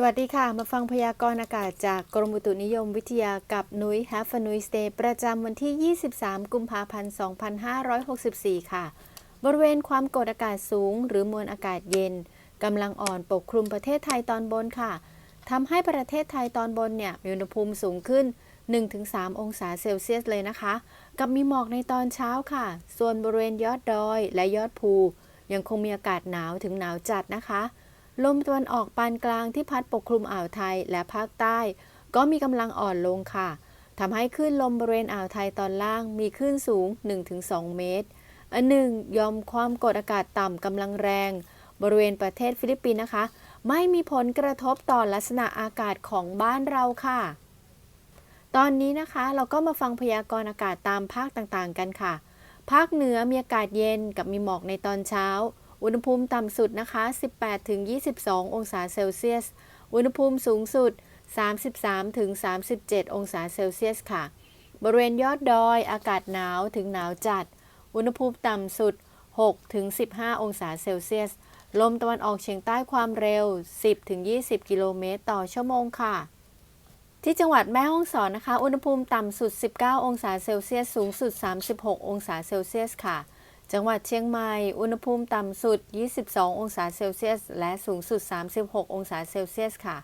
สวัสดีค่ะ มาฟังพยากรณ์อากาศจากกรมอุตุนิยมวิทยากับนุ้ย Have a Nuis Day ประจำวันที่ 23 กุมภาพันธ์ 2564 ค่ะ บริเวณความกดอากาศสูง หรือมวลอากาศเย็นกำลังอ่อนปกคลุมประเทศไทยตอนบนค่ะทำให้ประเทศไทยตอนบนเนี่ยมีอุณหภูมิสูงขึ้น 1-3 องศาเซลเซียสเลยนะคะ กับมีหมอกในตอนเช้าค่ะ ส่วนบริเวณยอดดอยและยอดภู ยังคงมีอากาศหนาวถึงหนาวจัดนะคะ ลมตะวันออกปานกลางที่พัดปกคลุมอ่าวไทยและภาคใต้ ก็มีกำลังอ่อนลงค่ะทำให้คลื่นลมบริเวณอ่าวไทยตอนล่างมีคลื่นสูง 1-2 เมตร อันหนึ่งยอมความกดอากาศต่ำกำลังแรง บริเวณประเทศฟิลิปปินส์นะคะ ไม่มีผลกระทบต่อลักษณะอากาศของบ้านเราค่ะ ตอนนี้นะคะเราก็มาฟังพยากรณ์อากาศตามภาคต่างๆกันค่ะ ภาคเหนือมีอากาศเย็นกับมีหมอกในตอนเช้า อุณหภูมิต่ำสุดนะคะ 18-22 องศาเซลเซียส อุณหภูมิสูงสุด 33-37 องศาเซลเซียสค่ะ บริเวณยอดดอยอากาศหนาวถึงหนาวจัด อุณหภูมิต่ำสุด 6-15 องศาเซลเซียส ลมตะวันออกเฉียงใต้ความเร็ว 10-20 กิโลเมตรต่อชั่วโมงค่ะ ที่จังหวัดแม่ฮ่องสอนนะคะ อุณหภูมิต่ำสุด 19 องศาเซลเซียส สูงสุด 36 องศาเซลเซียสค่ะ จังหวัดเชียงใหม่ อุณหภูมิต่ำสุด 22 องศาเซลเซียส และสูงสุด 36 องศาเซลเซียสค่ะ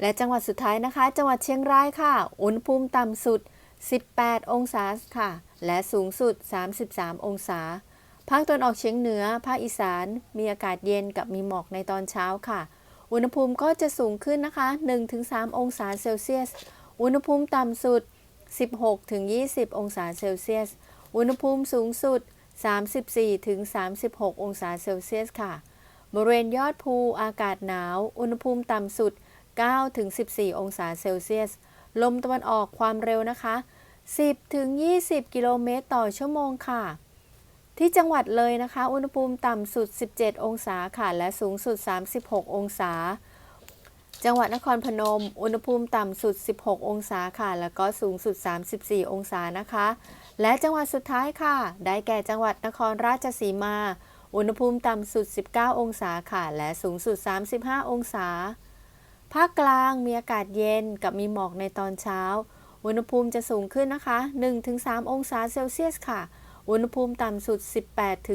และจังหวัดสุดท้ายนะคะ จังหวัดเชียงรายค่ะ อุณหภูมิต่ำสุด 18 องศาค่ะ และสูงสุด 33 องศา ภาคตะวันออกเฉียงเหนือ ภาคอีสาน มีอากาศเย็นกับมีหมอกในตอนเช้าค่ะ อุณหภูมิก็จะสูงขึ้นนะคะ 1-3 องศาเซลเซียส อุณหภูมิต่ำสุด 16-20 องศาเซลเซียส อุณหภูมิสูงสุด 34-36 องศาเซลเซียสค่ะ บริเวณยอดภูอากาศหนาว อุณหภูมิต่ำสุด 9-14 องศาเซลเซียส ลมตะวันออกความเร็วนะคะ 10-20 กิโลเมตรต่อชั่วโมงค่ะ ที่จังหวัดเลยนะคะ อุณหภูมิต่ำสุด 17 องศาค่ะ และสูงสุด 36 องศา จังหวัดนครพนม อุณหภูมิต่ำสุด 16 องศาค่ะ แล้วก็สูงสุด 34 องศานะคะ และจังหวัดสุดท้ายค่ะ ได้แก่จังหวัดนครราชสีมา อุณหภูมิต่ำสุด 19 องศาค่ะ และสูงสุด 35 องศา ภาคกลางมีอากาศเย็นกับมีหมอกในตอนเช้า อุณหภูมิจะสูงขึ้นนะคะ 1-3 องศาเซลเซียสค่ะ อุณหภูมิต่ำสุด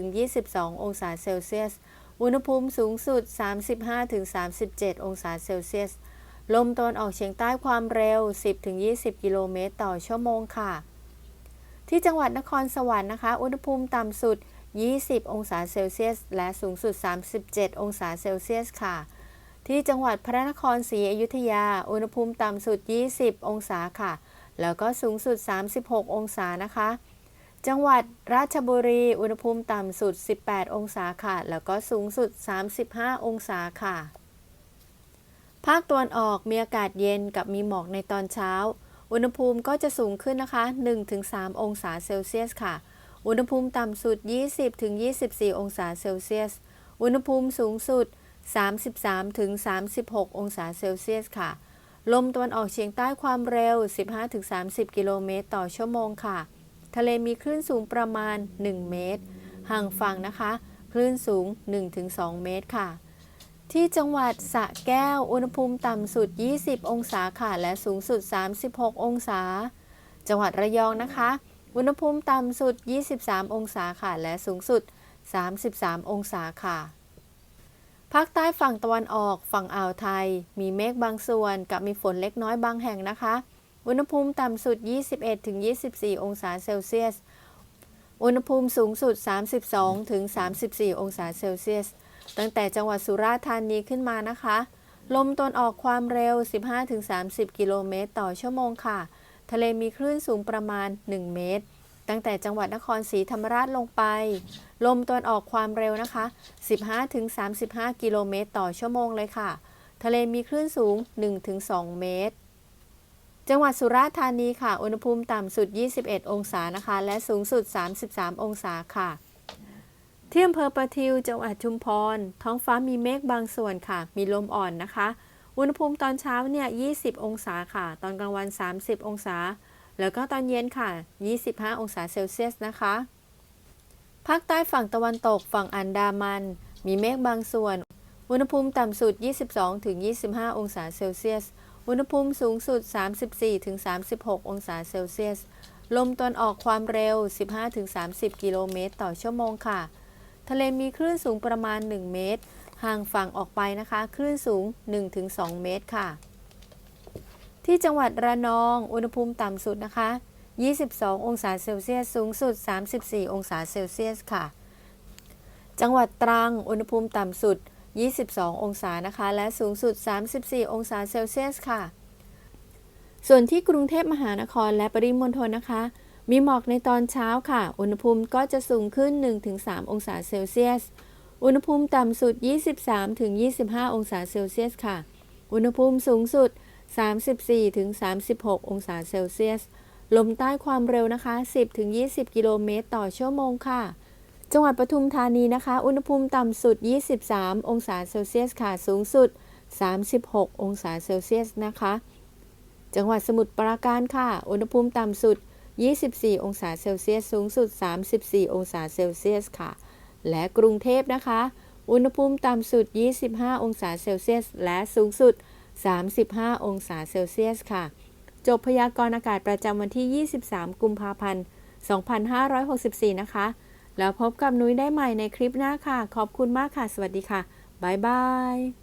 18-22 องศาเซลเซียส อุณหภูมิสูงสุด 35-37 องศาเซลเซียส ลมตะวันออกเฉียงใต้ความเร็ว 10-20 กิโลเมตรต่อชั่วโมงค่ะ ที่จังหวัดนครสวรรค์นะคะ อุณหภูมิต่ำสุด 20 องศาเซลเซียส และสูงสุด 37 องศาเซลเซียสค่ะ ที่จังหวัดพระนครศรีอยุธยา อุณหภูมิต่ำสุด 20 องศาค่ะ แล้วก็สูงสุด 36 องศานะคะ จังหวัดราชบุรี อุณหภูมิต่ำสุด 18 องศาค่ะ แล้วก็สูงสุด 35 องศาค่ะ ภาคตะวันออกมีอากาศเย็นกับมีหมอกในตอนเช้า อุณหภูมิก็จะสูงขึ้นนะคะ 1-3 องศาเซลเซียสค่ะ อุณหภูมิต่ำสุด 20-24 องศาเซลเซียส อุณหภูมิสูงสุด 33-36 องศาเซลเซียสค่ะ ลมตะวันออกเฉียงใต้ความเร็ว 15-30 กิโลเมตรต่อชั่วโมงค่ะ ทะเลมีคลื่นสูงประมาณ 1 เมตร ห่างฝั่งนะคะ คลื่นสูง 1-2 เมตรค่ะ ที่จังหวัดสระแก้ว อุณหภูมิต่ำสุด 20 องศาค่ะ และสูงสุด 36 องศา จังหวัดระยองนะคะ อุณหภูมิต่ำสุด 23 องศาค่ะ และสูงสุด 33 องศาค่ะ ภาคใต้ฝั่งตะวันออก ฝั่งอ่าวไทย มีเมฆบางส่วน กับมีฝนเล็กน้อยบางแห่งนะคะ อุณหภูมิต่ำสุด 21-24 องศาเซลเซียส อุณหภูมิสูงสุด 32-34 องศาเซลเซียส ตั้งแต่จังหวัดสุราษฎร์ธานีขึ้นมานะคะ ลมตนออกความเร็ว 15-30 กิโลเมตรต่อชั่วโมงค่ะ ทะเลมีคลื่นสูงประมาณ 1 เมตร ตั้งแต่จังหวัดนครศรีธรรมราชลงไป ลมตนออกความเร็วนะคะ 15-35 กิโลเมตรต่อชั่วโมงเลยค่ะ ทะเลมีคลื่นสูง 1-2 เมตรจังหวัดสุราษฎร์ธานีค่ะ อุณหภูมิต่ำสุด 21 องศานะคะ และสูงสุด 33 องศาค่ะ ที่อำเภอประทิวจังหวัดชุมพร ท้องฟ้ามีเมฆบางส่วนค่ะ มีลมอ่อนนะคะ อุณหภูมิตอนเช้าเนี่ย 20 องศาค่ะ ตอนกลางวัน 30 องศา แล้วก็ตอนเย็นค่ะ 25 องศาเซลเซียสนะคะ ภาคใต้ฝั่งตะวันตกฝั่งอันดามัน มีเมฆบางส่วน อุณหภูมิต่ำสุด 22-25 องศาเซลเซียส อุณหภูมิสูงสุด 34-36 องศาเซลเซียส ลมตะวันออกความเร็ว 15-30 กิโลเมตรต่อชั่วโมงค่ะ ทะเลมีคลื่นสูงประมาณ 1 เมตร ห่างฝั่งออกไปนะคะ คลื่นสูง 1-2 เมตรค่ะ ที่จังหวัดระนอง อุณหภูมิต่ำสุดนะคะ 22 องศาเซลเซียส สูงสุด 34 องศาเซลเซียสค่ะ จังหวัดตรัง อุณหภูมิต่ำสุด 22 องศานะคะ และสูงสุด 34 องศาเซลเซียสค่ะ ส่วนที่กรุงเทพมหานครและปริมณฑลนะคะ มีหมอกในตอนเช้าค่ะ อุณหภูมิก็จะสูงขึ้น 1-3 องศาเซลเซียส อุณหภูมิต่ำสุด 23-25 องศาเซลเซียสค่ะ อุณหภูมิสูงสุด 34-36 องศาเซลเซียส ลมใต้ความเร็วนะคะ 10-20 กิโลเมตรต่อชั่วโมงค่ะ จังหวัดปทุมธานีนะคะ อุณหภูมิต่ำสุด 23 องศาเซลเซียสค่ะ สูงสุด 36 องศาเซลเซียสนะคะ จังหวัดสมุทรปราการค่ะ อุณหภูมิต่ำสุด 24 องศาเซลเซียส สูงสุด 34 องศาเซลเซียสค่ะ และกรุงเทพนะคะ อุณหภูมิต่ำสุด 25 องศาเซลเซียส และสูงสุด 35 องศาเซลเซียสค่ะ จบพยากรณ์อากาศประจำวันที่ 23 กุมภาพันธ์ 2564 นะคะ แล้วพบกับนุ้ยได้ใหม่ในคลิปหน้าค่ะ ขอบคุณมากค่ะ สวัสดีค่ะ บ๊ายบาย